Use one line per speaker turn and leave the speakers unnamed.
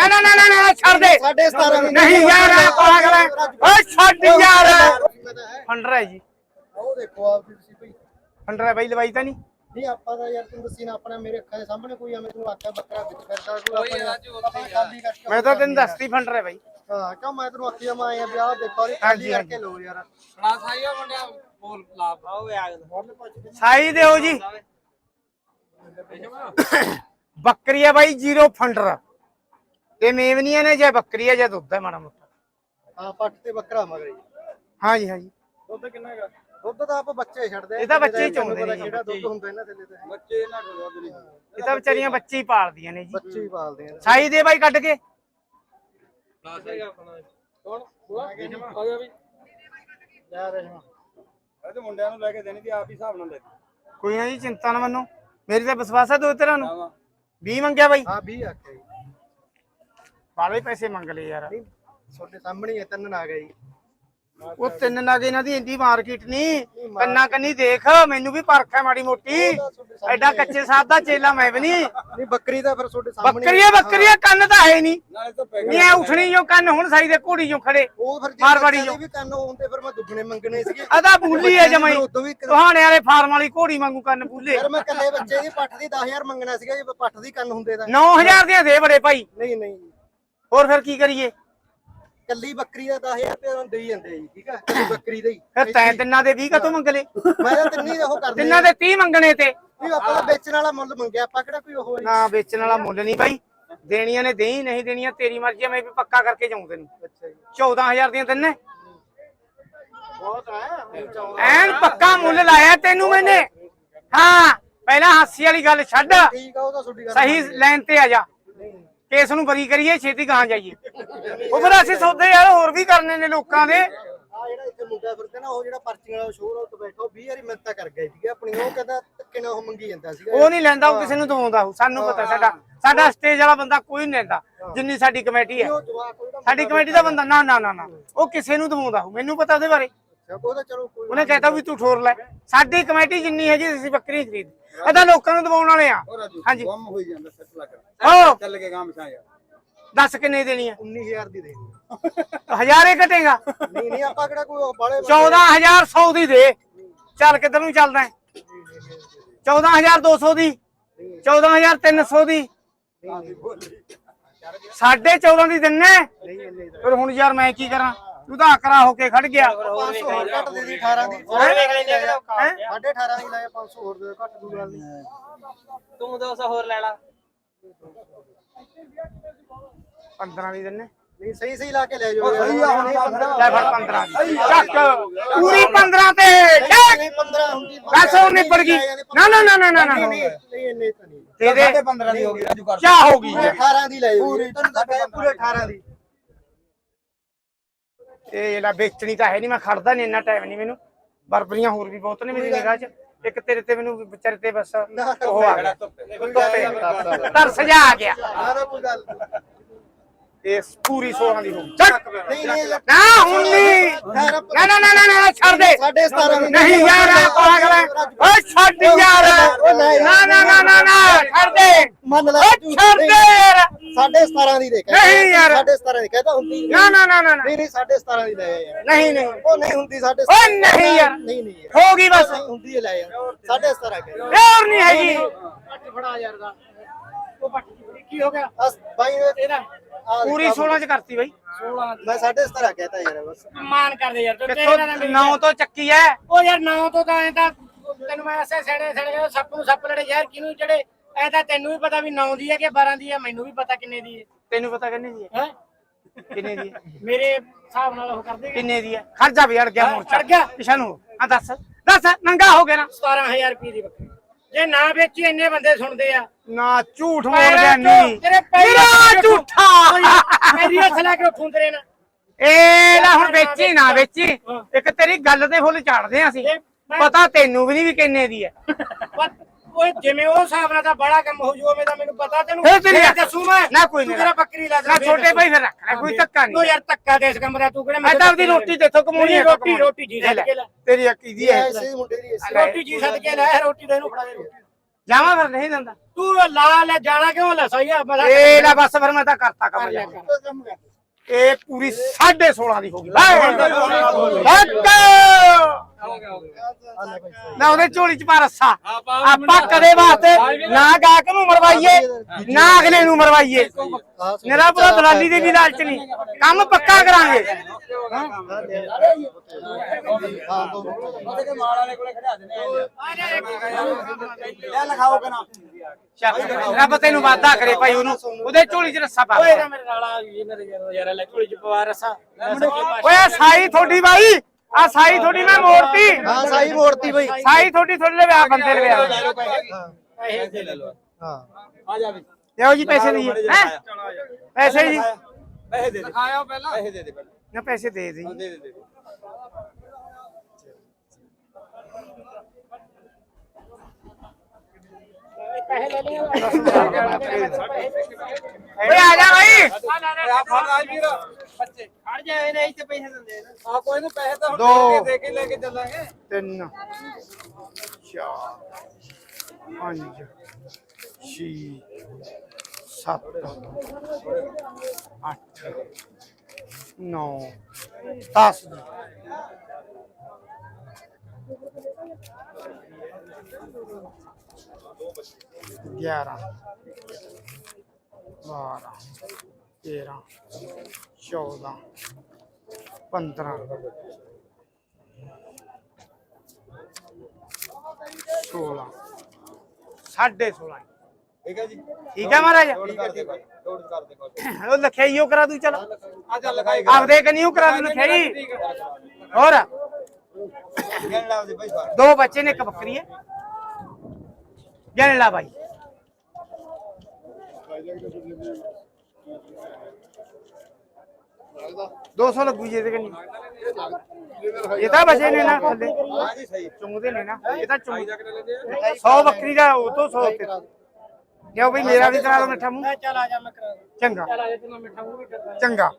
ਨਾ ਨਾ ਨਾ ਨਾ ਨਾ ਛੱਡ ਦੇ
ਸਾਢੇ 17 ਦੀ
ਨਹੀਂ ਯਾਰ ਆ ਪਾਗਲ ਹੈ ਓਏ ਛੱਡ ਯਾਰ ਫੰਡਰ ਹੈ ਜੀ
ਉਹ ਦੇਖੋ ਆਪ ਵੀ ਤੁਸੀਂ ਭਈ
ਫੰਡਰ ਹੈ ਬਾਈ ਲਵਾਈ ਤਾਂ ਨਹੀਂ
ਨਹੀਂ ਆਪਾਂ ਦਾ ਯਾਰ ਤੈਨੂੰ ਦੱਸੀ ਨਾ ਆਪਣਾ ਮੇਰੇ ਅੱਖਾਂ ਦੇ ਸਾਹਮਣੇ ਕੋਈ ਐਵੇਂ ਤੈਨੂੰ ਆਖਿਆ ਬੱਕਰਾ ਵਿੱਚ ਫਿਰਦਾ ਕੋਈ ਆਪਾਂ ਆਪਾਂ ਖਾਲੀ ਕਰਕੇ
ਮੈਂ ਤਾਂ ਤੈਨੂੰ ਦੱਸਤੀ ਫੰਡਰ ਹੈ ਬਾਈ
ਹਾਂ ਕਿਉਂ ਮੈਂ ਤੈਨੂੰ ਆਖਿਆ ਮੈਂ ਆਇਆ ਵਿਆਹ ਦੇਖੋ ਇਹ
ਹਾਂਜੀ,
ਖਾਲੀ ਕਰਕੇ ਲੋ ਯਾਰ
ਸਾਈ ਦਿਓ ਜੀ ਬੱਕਰੀ ਹੈ ਬਾਈ ਜ਼ੀਰੋ ਫੰਡਰ ਤੇ ਮੇਵਨੀਆਂ ਨੇ ਜੇ ਬੱਕਰੀ ਹੈ ਜਾਂ ਦੁੱਧ ਹੈ ਮਾੜਾ ਮੋਟਾ।
ਹਾਂ ਪੱਟ ਤੇ ਬੱਕਰਾ ਮਗਰ ਜੀ।
ਹਾਂਜੀ ਹਾਂਜੀ।
ਦੁੱਧ ਕਿੰਨਾ ਹੈਗਾ? ਦੁੱਧ ਤਾਂ ਆਪਾਂ ਬੱਚੇ ਛੱਡਦੇ ਆ
ਇਹ ਤਾਂ ਬੱਚੇ ਹੀ ਚੋਂਦੇ ਨੇ।
ਕਿਹੜਾ ਦੁੱਧ ਹੁੰਦਾ ਇਹਨਾਂ ਥੱਲੇ ਤੇ। ਬੱਚੇ ਇਹਨਾਂ ਕੋਲ ਦੁੱਧ ਨਹੀਂ
ਇਹ ਤਾਂ ਵਿਚਾਰੀਆਂ ਬੱਚੇ ਹੀ ਪਾਲਦੀਆਂ ਨੇ ਜੀ।
ਬੱਚੇ ਹੀ ਪਾਲਦੇ ਆ
ਸਾਈ ਦੇ ਬਾਈ ਕੱਢ ਕੇ।
ਯਾਰ ਰਜਮਾ
ਇਹ ਤੇ ਮੁੰਡਿਆਂ ਨੂੰ ਲੈ ਕੇ ਦੇਣੀ ਦੀ ਆਪ ਹੀ ਹਿਸਾਬ ਨਾਲ ਲੈ
ਕੋਈ ਨਾ ਜੀ ਚਿੰਤਾ ਨਾ ਮੰਨੋ। ਮੇਰੀ ਤਾਂ ਵਿਸ਼ਵਾਸ ਹੈ ਦੋ ਤੇਰਾ ਨੂੰ। 20 ਮੰਗਿਆ ਬਾਈ।
ਹਾਂ 20 ਆਖਿਆ ਜੀ।
ਬਾਲੇ ਪੈਸੇ ਮੰਗ ਲਏ ਯਾਰ।
ਨਹੀਂ ਤੁਹਾਡੇ ਸਾਹਮਣੇ ਹੀ ਹੈ, ਤਿੰਨ ਆ ਗਏ ਜੀ।
ਉਹ ਤਿੰਨ ਨਾਗੇ ਇਹਨਾਂ ਦੀ ਇੰਦੀ ਮਾਰਕੀਟ ਨਹੀਂ ਕੰਨਾ ਕੰਨੀ ਦੇਖ ਮੈਨੂੰ ਵੀ ਪਰਖ ਹੈ ਮਾੜੀ ਮੋਟੀ। ਐਡਾ ਕੱਚੇ ਸਾਹ ਦਾ ਚੇਲਾ ਮੈਂ ਵੀ ਨਹੀਂ
ਨਹੀਂ ਬੱਕਰੀ ਦਾ ਫਿਰ ਤੁਹਾਡੇ ਸਾਹਮਣੇ
ਬੱਕਰੀਆਂ ਬੱਕਰੀਆਂ ਕੰਨ ਤਾਂ ਹੈ ਨਹੀਂ
ਨਾਲੇ ਤਾਂ
ਐ ਉਠਣੀ ਜੋ ਕੰਨ ਹੁਣ ਸਾਈ ਦੇ ਘੋੜੀ ਜੋ ਖੜੇ।
ਉਹ ਫਿਰ ਜੇ
ਮਾਰਵਾੜੀ
ਬੱਚਿਆਂ
ਜੋ।
ਵੀ ਕੰਨ ਹੁੰਦੇ ਫਿਰ ਮੈਂ ਦੁੱਗਣੇ ਮੰਗਣੇ ਸੀਗੇ।
ਅਦਾ ਬੁੱਲੀ ਹੈ ਜਮਾਈ।
ਉਦੋਂ ਵੀ
ਤੁਹਾਣੇ ਵਾਲੇ ਫਾਰਮ ਵਾਲੀ ਘੋੜੀ ਵਾਂਗੂ ਕੰਨ ਬੁੱਲੇ।
ਯਾਰ ਮੈਂ ਕੱਲੇ ਬੱਚੇ ਦੀ ਪੱਠ ਦੀ 10000 ਮੰਗਣਾ ਸੀਗਾ ਜੇ ਪੱਠ ਦੀ ਕੰਨ ਹੁੰਦੇ ਤਾਂ।
9000 ਦੀਆਂ ਦੇ ਬੜੇ ਭਾਈ।
ਨਹੀਂ ਨਹੀਂ।
ਹੋਰ ਫਿਰ ਕੀ ਕਰੀਏ?
ਕੱਲੀ ਬੱਕਰੀ ਦਾ 10000 ਰੁਪਏ ਉਹਨਾਂ ਦੇਈ ਜਾਂਦੇ ਆ ਜੀ ਠੀਕ ਆ? ਕੱਲੀ ਬੱਕਰੀ ਦਾ ਹੀ।
ਫਿਰ ਤੈਂ ਤਿੰਨਾਂ ਦੇ 20 ਕਦੋਂ ਮੰਗ ਲਏ
ਮੈਂ ਤਾਂ ਤਿੰਨੀ ਦਾ ਉਹ ਕਰਦੇ
ਤਿੰਨਾਂ ਦੇ 30 ਮੰਗਣੇ ਤੇ।
ਵੀ ਆਪਾਂ ਵੇਚਣ ਵਾਲਾ ਮੁੱਲ ਮੰਗਿਆ ਆਪਾਂ ਕਿਹੜਾ ਕੋਈ ਉਹ ਹੈ
ਨਾ ਵੇਚਣ ਵਾਲਾ ਮੁੱਲ ਨਹੀਂ ਭਾਈ ਦੇਣੀਆਂ ਨੇ ਦੇਈ ਨਹੀਂ ਦੇਣੀਆਂ ਤੇਰੀ ਮਰਜ਼ੀ ਆ ਮੈਂ ਵੀ ਪੱਕਾ ਕਰਕੇ ਜਾਉਂ ਤੈਨੂੰ।
ਅੱਛਾ ਜੀ।
14000 ਦੀਆਂ ਤਿੰਨੇ
ਬਹੁਤ ਹੈ
ਐਨ ਪੱਕਾ ਮੁੱਲ ਲਾਇਆ ਤੈਨੂੰ ਮੈਨੇ। ਹਾਂ ਪਹਿਲਾਂ ਹਾਸੀ ਵਾਲੀ ਗੱਲ ਛੱਡ।
ਠੀਕ ਆ ਉਹ ਤਾਂ ਤੁਹਾਡੀ ਗੱਲ
ਸਹੀ ਲਾਈਨ ਤੇ ਆ ਜਾ। ਕੇਸ ਨੂੰ ਬਰੀ ਕਰੀਏ ਛੇਤੀ ਗਾਂ ਜਾਈਏ। ਉਹ ਫਿਰ ਅਸੀਂ ਸੌਦੇ ਯਾਰ ਹੋਰ ਵੀ ਕਰਨੇ ਨੇ ਲੋਕਾਂ ਦੇ।
ਆ ਜਿਹੜਾ ਇੱਥੇ ਮੁੰਡਾ ਫਿਰਦਾ ਨਾ ਉਹ ਜਿਹੜਾ ਪਰਚੀਆਂ ਵਾਲਾ ਸ਼ੋਰ ਉੱਤੇ ਬੈਠਾ ਉਹ 20 ਵਾਰੀ ਮਿੰਤਾ ਕਰ ਗਿਆ ਸੀਗਾ ਆਪਣੀ ਉਹ ਕਹਿੰਦਾ ਧੱਕੇ ਨਾਲ ਉਹ ਮੰਗੀ ਜਾਂਦਾ ਸੀਗਾ।
ਉਹ ਨਹੀਂ ਲੈਂਦਾ ਉਹ ਕਿਸੇ ਨੂੰ ਦਵਾਉਂਦਾ ਉਹ ਸਾਨੂੰ ਪਤਾ ਸਾਡਾ ਸਾਡਾ ਸਟੇਜ ਵਾਲਾ ਬੰਦਾ ਕੋਈ ਨਹੀਂ ਲੈਂਦਾ ਜਿੰਨੀ ਸਾਡੀ ਕਮੇਟੀ ਹੈ।
ਉਹ
ਸਾਡੀ ਕਮੇਟੀ ਦਾ ਬੰਦਾ ਨਾ ਨਾ ਨਾ ਨਾ। ਉਹ ਕਿਸੇ ਨੂੰ ਦਵਾਉਂਦਾ ਉਹ ਮੈਨੂੰ ਪਤਾ ਉਹਦੇ ਬਾਰੇ।
ਉਹ ਤਾਂ ਚਲੋ ਕੋਈ
ਉਹਨੇ ਕਹਿਤਾ ਵੀ ਤੂੰ ਠੋਰ ਲੈ। ਸਾਡੀ ਕਮੇਟੀ ਜਿੰਨੀ ਹੈ ਜੀ ਅਸੀਂ ਬੱਕਰੀ ਖਰੀਦ। ਇਹਦਾ ਲੋਕਾਂ ਨੂੰ ਦਵਾਉਣ ਵਾਲੇ ਆ। ਹਾਂਜੀ।
ਕੰਮ ਹੋਈ ਜਾਂਦਾ ਸੱਟ ਲੱਗ ਚੱਲ ਕੇ ਗਾਂ ਮਸਾਂ ਯਾਰ।
ਦੱਸ ਕਿੰਨੇ ਦੇਣੀ ਹੈ
19000 ਦੀ ਦੇਣੀ
ਹਜ਼ਾਰੇ ਘਟੇਗਾ।
ਨਹੀਂ ਨਹੀਂ ਆਪਾਂ ਕਿਹੜਾ ਕੋਈ ਬਾਲੇ
14100 ਦੀ ਦੇ। ਚੱਲ ਕਿੱਧਰ ਨੂੰ ਚੱਲਦਾ ਹੈ? 14200 ਦੀ 14300 ਦੀ। ਸਾਢੇ 14 ਦੀ ਦਿੰਨੇ।
ਦਾ
ਫਿਰ ਹੁਣ ਯਾਰ ਮੈਂ ਕੀ ਕਰਾਂ? ਤੂੰ ਤਾਂ ਆਕਰਾ ਹੋ ਕੇ ਖੜ ਗਿਆ।
500 ਹੋਰ ਘੱਟ ਦੇ ਦੀ 18 ਦੀ।
ਹੈਂ?
ਸਾਢੇ 18 ਦੀ ਲਾਇਆ 500 ਹੋਰ ਦੇ ਘੱਟ ਦੂ ਗੱਲ ਨਹੀਂ
ਤੂੰ 200 ਹੋਰ ਲੈ ਲਾ।
15 ਦੀ ਦਿੰਨੇ।
ਨਹੀਂ ਸਹੀ ਸਹੀ ਲਾ ਕੇ ਲੈ ਜਾਓ।
ਸਹੀ ਆ ਹੁਣ ਤਾਂ।
ਲੈ ਫਿਰ 15 ਦੀ ਚੱਕ। ਪੂਰੀ 15 ਤੇ ਚੱਕ।
ਨਹੀਂ 15 ਹੁੰਦੀ
ਬਸ ਉਹ ਨਿਬੜ ਗਈ। ਨਾ ਨਾ ਨਾ ਨਾ ਨਾ ਨਾ
ਨਹੀਂ ਇੰਨੇ ਤਾਂ ਨਹੀਂ।
ਦੇ ਦੇ
ਸਾਢੇ 15 ਦੀ ਹੋ ਗਈ। ਰਾਜੂ ਕਰ
ਕਿਆ ਹੋ ਗਈ?
ਪੂਰੇ 18 ਦੀ ਲੈ ਜਾਓ। ਤੈਨੂੰ ਤਾਂ ਕਹਿ ਪੂਰੇ 18 ਦੀ।
ਇਹ ਜਿਹੜਾ ਵੇਚਣੀ ਤਾਂ ਹੈ ਨਹੀਂ ਮੈਂ ਖੜਦਾ ਨਹੀਂ ਇੰਨਾ ਟਾਈਮ ਨਹੀਂ ਮੈਨੂੰ ਬਰਬਰੀਆਂ ਹੋਰ ਵੀ ਬਹੁਤ ਨੇ ਮੇਰੀ ਨਿਗਾਹ 'ਚ ਇੱਕ ਤੇਰੇ ਤੇ ਮੈਨੂੰ ਵਿਚਾਰੇ ਤੇ ਬਸ ਉਹ ਆ ਗਿਆ ਤਰਸ ਜਾ ਆ ਗਿਆ
ਕੋਈ ਗੱਲ।
ਇਹ ਪੂਰੀ 16 ਦੀ ਹੋ
ਨਹੀਂ ਨਹੀਂ
ਨਾ ਹੁਣ ਨਹੀਂ ਨਾ ਨਾ ਨਾ ਨਾ ਨਾ ਛੱਡ ਦੇ
ਸਾਢੇ 17 ਦੀ
ਨਹੀਂ ਯਾਰ ਆ ਪਾਗਲ ਹੈ ਓਏ ਛੱਡ ਯਾਰ ਨਾ ਨਾ ਨਾ ਨਾ ਨਾ ਛੱਡ ਦੇ
ਮੰਨ ਲੈ
ਓਏ ਛੱਡ ਦੇ ਯਾਰ
ਸਾਢੇ 17 ਦੀ ਦੇ
ਨਹੀਂ ਯਾਰ।
ਸਾਢੇ 17 ਦੀ ਕਹਿੰਦਾ ਹੁੰਦੀ
ਨਾ ਨਾ ਨਾ ਨਾ।
ਨਹੀਂ ਨਹੀਂ ਸਾਢੇ 17 ਦੀ ਲੈ ਯਾਰ।
ਨਹੀਂ ਨਹੀਂ।
ਉਹ ਨਹੀਂ ਹੁੰਦੀ ਸਾਢੇ
ਓਏ ਨਹੀਂ ਯਾਰ।
ਨਹੀਂ ਨਹੀਂ
ਹੋ ਗਈ ਬਸ।
ਹੁੰਦੀ ਹੈ ਲੈ ਯਾਰ ਸਾਢੇ 17 ਕਹਿ।
ਹੋਰ ਨਹੀਂ ਹੈਗੀ।
ਪੱਟ ਫੜਾ ਯਾਰ ਦਾ। ਉਹ ਪੱਟ ਕੀ ਹੋ ਗਿਆ? ਅਸ ਬਾਈ ਨੇ ਤੇਰਾ।
ਪੂਰੀ 16 ਚ ਕਰਤੀ ਬਈ।
ਮੈਂ ਸਾਢੇ 17 ਕਹਤਾ ਯਾਰ ਬਸ।
ਮਾਨ ਕਰਦੇ ਯਾਰ ਤੂੰ
ਕਿੱਥੋਂ ਨੌ ਤੋਂ ਚੱਕੀ ਐ।
ਉਹ ਯਾਰ ਨਾ ਤੋਂ ਤਾਂ ਐ ਤਾਂ ਤੈਨੂੰ ਮੈਂ ਐਸੇ ਸੜੇ ਸੜੇ ਸੱਪ ਨੂੰ ਸੱਪ ਲੜੇ ਯਾਰ ਕਿਹਨੂੰ ਜਿਹੜੇ ਐ ਤਾਂ ਤੈਨੂੰ ਵੀ ਪਤਾ ਵੀ 9 ਦੀ ਹੈ ਕਿ 12 ਦੀ ਹੈ ਮੈਨੂੰ ਵੀ ਪਤਾ ਕਿੰਨੇ ਦੀ
ਤੈਨੂੰ ਪਤਾ ਕਿੰਨੇ ਦੀ
ਹੈ
ਹੈ?
ਹੈ
ਕਿੰਨੇ ਦੀ ਹੈ
ਮੇਰੇ ਹਿਸਾਬ ਨਾਲ ਉਹ ਕਰਦੇ
ਕਿੰਨੇ ਦੀ ਹੈ ਖਰਚਾ ਵੀ ਅੜ ਗਿਆ
ਹਾਂ,
ਮੋਰਚਾ।
ਅੜ ਗਿਆ।
ਪਿਛਾ ਨੂੰ। ਆ ਦੱਸ। ਦੱਸ ਨੰਗਾ ਹੋ ਗਿਆ ਨਾ।
17000 ਰੁਪਏ ਦੀ ਬੱਕਰੀ। ਜੇ ਨਾ ਵੇਚੀ ਇੰਨੇ ਬੰਦੇ ਸੁਣਦੇ ਆ।
ਨਾ ਝੂਠ ਬੋਲ
ਪੈਰਾਂ
ਗਿਆ
ਚੋਂ
ਨਹੀਂ
ਤੇਰੇ
ਮੇਰਾ ਝੂਠਾ।
ਮੇਰੀ ਹੱਥ ਲਾ ਕੇ ਫੁੰਦਰੇ ਨਾ
ਏ ਲੈ ਹੁਣ ਵੇਚੀ ਨਾ ਵੇਚੀ। ਇੱਕ ਤੇਰੀ ਗੱਲ ਤੇ ਫੁੱਲ ਝਾੜਦੇ ਆ ਅਸੀਂ।
ਇਹ
ਪਤਾ ਤੈਨੂੰ ਵੀ ਨਹੀਂ ਵੀ ਕਿੰਨੇ ਦੀ ਹੈ
ਓਏ ਜਿਵੇਂ ਉਹ ਹਿਸਾਬ ਨਾਲ ਤਾਂ ਬੜਾ ਕੰਮ ਹੋ ਜੂ ਉਵੇਂ ਤਾਂ ਮੈਨੂੰ ਪਤਾ ਤੈਨੂੰ।
ਫਿਰ ਤੇਰੀ
ਫਿਰ ਦੱਸੂ ਮੈਂ।
ਨਾ ਕੋਈ
ਤੂੰ
ਨਹੀਂ
ਤੇਰਾ ਬੱਕਰੀ ਲਾ
ਨਾ ਛੋਟੇ ਭਾਈ ਫਿਰ ਰੱਖ ਲੈ ਕੋਈ ਧੱਕਾ
ਤੂੰ
ਨਹੀਂ
ਯਾਰ ਧੱਕਾ ਦੇ ਇਸ ਕੰਮ ਦਾ ਤੂੰ ਕਿਹੜਾ
ਮੈਂ ਤਾਂ ਆਪਦੀ ਰੋਟੀ ਦੇਖੋ ਕਮਾਉਣੀ ਹੈ
ਰੋਟੀ ਰੋਟੀ ਜੀ ਸੱਦ ਕੇ ਲੈ।
ਤੇਰੀ ਅੱਕੀ ਦੀ ਹੈ।
ਐਸੇ ਮੁੰਡੇ ਦੀ ਐਸੀ
ਲੈ।
ਰੋਟੀ ਜੀ ਸੱਦ ਕੇ ਲੈ ਰੋਟੀ ਦੇ ਨੂੰ ਫੜਾ ਦੇ
ਜਾਵਾਂ ਫਿਰ ਨਹੀਂ ਦਿੰਦਾ।
ਤੂੰ ਲਾ ਲੈ ਜਾਣਾ ਕਿਉਂ ਲੈ ਸਹੀ ਆ ਬਸ
ਇਹ ਲੈ ਬਸ ਫਿਰ ਮੈਂ ਤਾਂ ਕਰਤਾ ਕੰਮ ਜਾ ਇਹ ਪੂਰੀ 16.5 ਦੀ ਹੋ ਗਈ। ਨਾ ਉਹਦੇ ਝੋਲੀ ਚ ਪਾ ਰੱਸਾ। ਆਪਾਂ ਕਦੇ ਵਾਸਤੇ ਨਾ ਗਾਹਕ ਨੂੰ ਮਰਵਾਈਏ ਨਾ ਅਗਲੇ ਨੂੰ ਮਰਵਾਈਏ। ਮੇਰਾ ਪੂਰਾ ਦਲਾਲੀ ਦੇ ਵੀ ਲਾਲਚ ਨਹੀਂ। ਕੰਮ ਪੱਕਾ ਕਰਾਂਗੇ। ਰੱਬ ਤੈਨੂੰ ਵਾਦਾ ਕਰੇ ਭਾਈ ਉਹਨੂੰ। ਉਹਦੇ ਝੋਲੀ ਚ ਰੱਸਾ ਪਾ।
ਓਏ ਮੇਰੇ ਨਾਲ ਆ ਮੇਰੇ ਯਾਰ ਲੈ ਕੋਲੀ ਚ ਪਵਾ ਰਸਾ।
ਓਏ ਸਾਈ ਤੁਹਾਡੀ ਬਾਈ। ਆ ਸਾਈ ਤੁਹਾਡੀ ਮੈਂ ਮੋੜਤੀ।
ਹਾਂ ਸਾਈ ਮੋੜਤੀ ਬਈ।
ਸਾਈ ਤੁਹਾਡੀ ਤੁਹਾਡੇ ਲਈ ਵਿਆਹ ਬੰਦੇ ਲਈ ਵਿਆਹ।
ਪੈਸੇ ਦੇ ਲੈ ਲੋ
ਹਾਂ।
ਆ ਜਾ ਵੀ।
ਲਿਓ ਜੀ ਪੈਸੇ ਦਈਏ ਹੈ? ਪੈਸੇ ਜੀ।
ਪੈਸੇ ਦੇ ਦੇ। ਲਿਖਾਇਆ ਪਹਿਲਾਂ। ਪੈਸੇ ਦੇ ਦੇ ਪਹਿਲਾਂ।
ਨਾ ਪੈਸੇ ਦੇ ਦੇ
ਦੇ ਦੇ ਦੇ ਦੇ।
ਪੈਸੇ ਲੈ ਲਿਆ
ਓਏ ਆ ਜਾ ਬਾਈ।
ਆ ਫੜ ਆ ਵੀਰ ਬੱਚੇ
ਖੜ ਜਾ ਇਹਨੇ ਇੱਥੇ ਪੈਸੇ ਦਿੰਦੇ
ਆ ਕੋਈ ਨਹੀਂ ਪੈਸੇ ਤਾਂ ਹੁਣ
ਦੋ।
ਦੇ ਕੇ ਦੇ ਕੇ ਲੈ ਕੇ ਚੱਲਾਂਗੇ।
ਤਿੰਨ। ਚਾਰ ਪੰਜ ਛੇ ਸੱਤ ਅੱਠ ਨੌ 10 ਗਿਆਰਾਂ। ਬਾਰਾਂ। तेरह
चौदह पंद्रह सोलह
साढ़े सोलह। ठीक है महाराज?
लखे करा
तू
चल। आप देख नहीं करा
और? दो बच्चे ने एक बकरी है। जन ला भाई। 200 ਲੱਗੂ ਜੀ ਇਹਦੇ ਕੰਨੀ। ਇਹ ਤਾਂ ਬਚੇ ਨੇ ਨਾ ਥੱਲੇ। ਚੁੰਗਦੇ ਨੇ ਨਾ। ਇਹ ਤਾਂ ਚੁੰਗ 100 ਬੱਕਰੀ ਦਾ ਉਹ ਤੋਂ 100 ਤੇ ਕਿਉਂ ਬਈ ਮੇਰਾ ਵੀ ਕਰਾ ਦੋ ਮਿੱਠਾ ਮੂੰਹ।
ਚਲ ਆ ਜਾ ਮੈਂ ਕਰਾ
ਚੰਗਾ।
ਚਲ ਆ ਜਾ ਤੈਨੂੰ ਮਿੱਠਾ ਮੂੰਹ ਵੀ ਕਰਦਾ।
ਚੰਗਾ।